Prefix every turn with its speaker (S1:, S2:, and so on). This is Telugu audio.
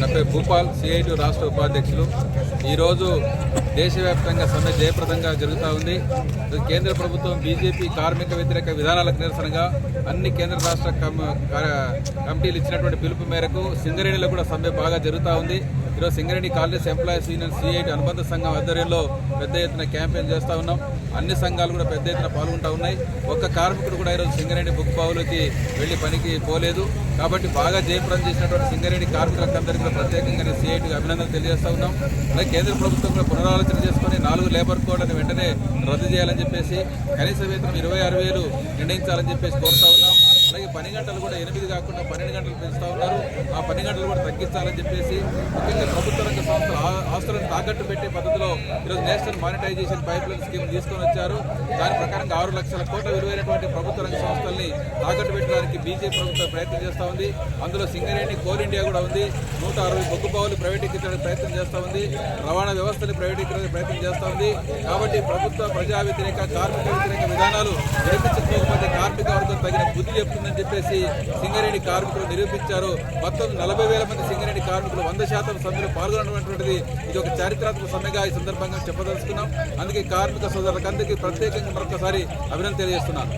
S1: నా పేరు భూపాల్ సిఐటి రాష్ట్ర ఉపాధ్యక్షులు. ఈరోజు దేశవ్యాప్తంగా సమ్మె జయప్రదంగా జరుగుతూ ఉంది. కేంద్ర ప్రభుత్వం బీజేపీ కార్మిక వ్యతిరేక విధానాలకు నిరసనగా అన్ని కేంద్ర రాష్ట్ర కమిటీలు ఇచ్చినటువంటి పిలుపు మేరకు సింగరేణిలో కూడా సమ్మె బాగా జరుగుతూ ఉంది. ఈరోజు Singareni college employees union CITU అనుబంధ సంఘం ఆధ్వర్యంలో పెద్ద ఎత్తున క్యాంపెయిన్ చేస్తూ ఉన్నాం. అన్ని సంఘాలు కూడా పెద్ద ఎత్తున పాల్గొంటూ ఉన్నాయి. ఒక్క కార్మికుడు కూడా ఈరోజు సింగరేణి బుక్ బావులకి వెళ్ళి పనికి పోలేదు. కాబట్టి బాగా జయప్రదం చేసినటువంటి సింగరేణి కార్మికులందరికీ కూడా ప్రత్యేకంగా సిఐటికి అభినందనలు తెలియజేస్తా ఉన్నాం. అలాగే కేంద్ర ప్రభుత్వం కూడా పునరాలోచన చేసుకొని నాలుగు లేబర్ కోడ్లను వెంటనే రద్దు చేయాలని చెప్పేసి కనీస వేతనం ఇరవై ఆరు వేలు నిర్ణయించాలని చెప్పేసి కోరుతా ఉన్నాం. అలాగే పని గంటలు కూడా ఎనిమిది కాకుండా పన్నెండు గంటలు పెంచుతా ఉన్నారు. ఆ పని గంటలు కూడా తగ్గించాలని చెప్పేసి ముఖ్యంగా ప్రభుత్వ రంగ సంస్థల ఆ- ఆస్తులను తాకట్టు పెట్టే పద్ధతిలో ఈరోజు national monetisation pipeline scheme తీసుకొని వచ్చారు. దాని ప్రకారంగా ఆరు లక్షల కోట్ల విలువైనటువంటి ప్రభుత్వ రంగ సంస్థల్ని తాకట్టు పెట్టడానికి బీజేపీ ప్రభుత్వం ప్రయత్నం చేస్తూ ఉంది. అందులో సింగరేణి కోల్ ఇండియా కూడా ఉంది. నూట అరవై బొగ్గు బావులు ప్రైవేటీకరించడానికి ప్రయత్నం చేస్తూ ఉంది. రవాణా వ్యవస్థని ప్రైవేటీకరించడానికి ప్రయత్నం చేస్తూ ఉంది. కాబట్టి ప్రభుత్వ ప్రజా వ్యతిరేక కార్మిక వ్యతిరేక విధానాలు నిరూపించకపోతే తగిన బుద్ధి చెప్తుందని చెప్పేసి సింగరేణి కార్మికులు నిరూపించారు. మొత్తం నలభై వేల మంది సింగరేణి కార్మికులు వంద శాతం సమ్మెలో పాల్గొనటువంటిది ఇది ఒక చారిత్రాత్మక సమ్మెగా ఈ సందర్భంగా చెప్పదలుచుకున్నాం. అందుకే కార్మిక సోదరులకు అందరికీ ప్రత్యేకంగా మరొకసారి అభినందన తెలియజేస్తున్నాను.